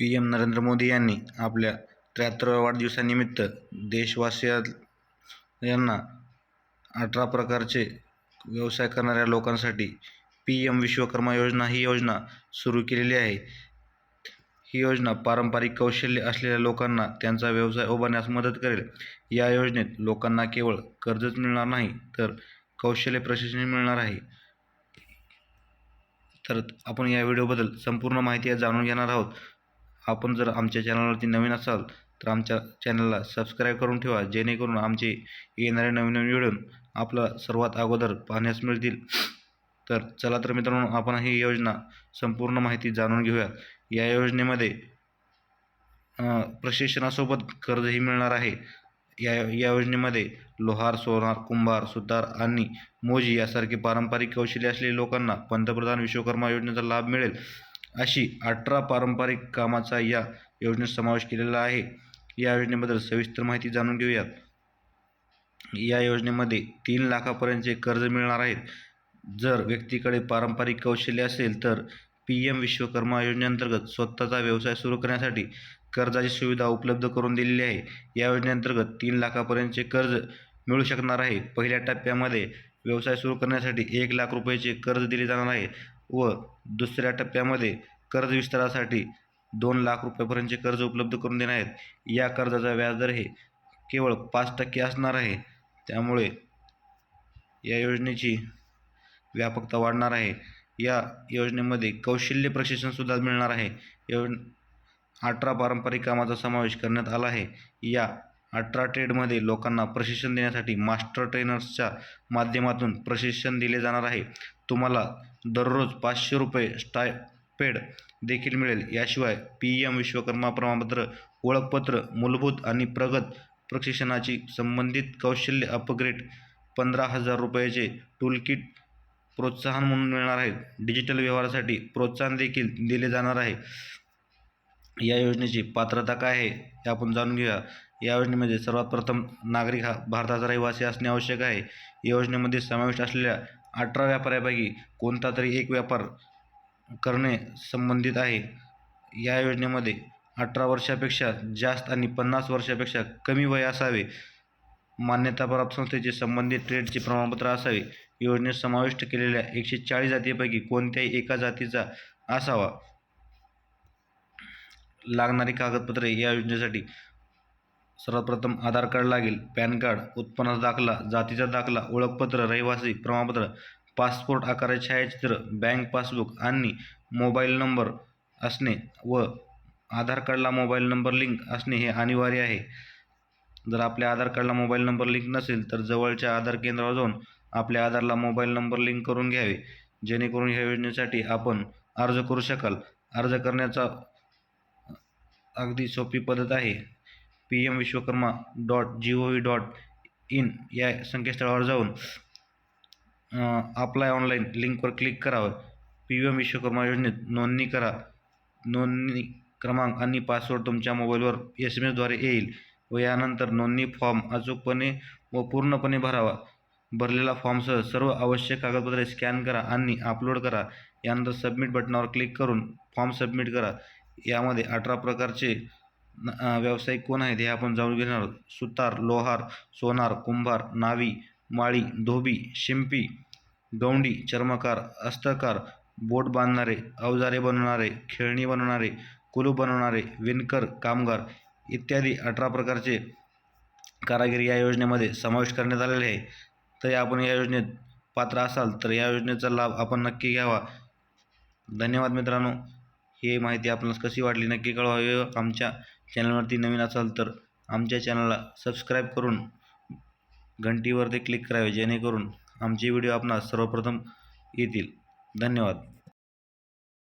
P M Narendra Modi यांनी आपल्या त्र्याहत्तराव्या वाढदिवसानिमित्त देशवासिया यांना अठरा प्रकारचे व्यवसाय करणाऱ्या लोकांसाठी पी एम विश्वकर्मा योजना ही योजना सुरू केलेली आहे. ही योजना पारंपरिक कौशल्य असलेल्या लोकांना त्यांचा व्यवसाय उभारण्यास मदत करेल. या योजनेत लोकांना केवळ कर्जच मिळणार नाही तर कौशल्य प्रशिक्षण मिळणार आहे. तर आपण या व्हिडिओबद्दल संपूर्ण माहिती जाणून घेणार आहोत. आपण जर आमच्या चॅनलवरती नवीन असाल तर आमच्या चॅनलला सबस्क्राईब करून ठेवा जेणेकरून आमचे येणारे नवीन नवीन व्हिडिओ आपला सर्वात अगोदर पाहण्यास मिळतील. तर चला तर मित्रांनो आपण ही योजना संपूर्ण माहिती जाणून घेऊया. या योजनेमध्ये प्रशिक्षणासोबत कर्जही मिळणार आहे. या या योजनेमध्ये लोहार सोनार कुंभार सुतार आणि मोजी यासारखे पारंपरिक कौशल्य असलेल्या लोकांना पंतप्रधान विश्वकर्मा योजनेचा लाभ मिळेल. अशी अठरा पारंपरिक कामाचा या योजनेत समावेश केलेला आहे. या योजनेबद्दल सविस्तर माहिती जाणून घेऊयात. या योजनेमध्ये तीन लाखापर्यंतचे कर्ज मिळणार आहेत. जर व्यक्तीकडे पारंपरिक कौशल्य असेल तर पी एम विश्वकर्मा योजनेअंतर्गत स्वतःचा व्यवसाय सुरू करण्यासाठी कर्जाची सुविधा उपलब्ध करून दिलेली आहे. या योजनेअंतर्गत तीन लाखापर्यंतचे कर्ज मिळू शकणार आहे. पहिल्या टप्प्यामध्ये व्यवसाय सुरू करण्यासाठी एक लाख रुपयाचे कर्ज दिले जाणार आहे. व दुसऱ्या टप्प्यामध्ये कर्ज विस्तारासाठी दोन लाख रुपयापर्यंतचे कर्ज उपलब्ध करून देणार आहेत. या कर्जाचा व्याजदर हे केवळ पाच टक्के असणार आहे. त्यामुळे या योजनेची व्यापकता वाढणार आहे. या योजनेमध्ये कौशल्य प्रशिक्षणसुद्धा मिळणार आहे. योज अठरा पारंपरिक कामाचा समावेश करण्यात आला आहे. या अठरा ट्रेडमध्ये लोकांना प्रशिक्षण देण्यासाठी मास्टर ट्रेनर्सच्या माध्यमातून प्रशिक्षण दिले जाणार आहे. तुम्हाला दररोज पाचशे रुपये स्टायपेड देखील मिळेल. याशिवाय पी एम विश्वकर्मा प्रमाणपत्र ओळखपत्र मूलभूत आणि प्रगत प्रशिक्षणाची संबंधित कौशल्य अपग्रेड पंधरा हजार रुपयाचे टूलकिट प्रोत्साहन म्हणून मिळणार आहे. डिजिटल व्यवहारासाठी प्रोत्साहन देखील दिले जाणार आहे. या योजनेची पात्रता काय आहे हे आपण जाणून घेऊया. या योजनेमध्ये सर्वात प्रथम नागरिक हा भारताचा रहिवासी असणे आवश्यक आहे. या योजनेमध्ये समाविष्ट असलेल्या अठरा व्यापाऱ्यापैकी कोणता तरी एक व्यापार करणे संबंधित आहे. या योजनेमध्ये अठरा वर्षापेक्षा जास्त आणि पन्नास वर्षापेक्षा कमी वय असावे. मान्यताप्राप्त संस्थेचे संबंधित ट्रेडचे प्रमाणपत्र असावे. योजनेत समाविष्ट केलेल्या एकशे चाळीस जातीपैकी कोणत्याही एका जातीचा असावा. लागणारी कागदपत्रे या योजनेसाठी सर्वप्रथम आधार कार्ड लागेल पॅन कार्ड उत्पन्नाचा दाखला जातीचा दाखला ओळखपत्र रहिवासी प्रमाणपत्र पासपोर्ट आकाराचे छायाचित्र बँक पासबुक आणि मोबाईल नंबर असणे व आधार कार्डला मोबाईल नंबर लिंक असणे हे अनिवार्य आहे. जर आपल्या आधार कार्डला मोबाईल नंबर लिंक नसेल तर जवळच्या आधार केंद्रावर जाऊन आपल्या आधारला मोबाईल नंबर लिंक करून घ्यावे. जेणेकरून ह्या योजनेसाठी आपण अर्ज करू शकाल. अर्ज करण्याचा अगदी सोपी पद्धत आहे. P M Vishwakarma dot G O V dot in या संकेतस्थळावर जाऊन अप्लाय ऑनलाईन लिंकवर क्लिक करावं पी एम विश्वकर्मा योजनेत नोंदणी करा. नोंदणी क्रमांक आणि पासवर्ड तुमच्या मोबाईलवर एस एम एसद्वारे येईल व यानंतर नोंदणी फॉर्म अचूकपणे व पूर्णपणे भरावा. भरलेला फॉर्मसह सर्व आवश्यक कागदपत्रे स्कॅन करा आणि अपलोड करा. यानंतर सबमिट बटनावर क्लिक करून फॉर्म सबमिट करा. यामध्ये अठरा प्रकारचे व्यावसायिक कोण आहेत हे आपण जाणून घेणार आहोत. सुतार लोहार सोनार कुंभार नावी माळी धोबी शिंपी गौंडी चर्मकार हस्तकार बोट बांधणारे अवजारे बनवणारे खेळणी बनवणारे कुलूप बनवणारे विणकर कामगार इत्यादी अठरा प्रकारचे कारागिरी या योजनेमध्ये समावेश करण्यात आलेले आहे. तरी आपण या योजनेत पात्र असाल तर या योजनेचा लाभ आपण नक्की घ्यावा. धन्यवाद मित्रांनो. ही माहिती आपणास कशी वाटली नक्की कळवावी. आमच्या चॅनलवरती नवीन असाल तर आमच्या चॅनलला सबस्क्राईब करून घंटीवरती क्लिक करावे जेणेकरून आमचे व्हिडिओ आपणास सर्वप्रथम येतील. धन्यवाद.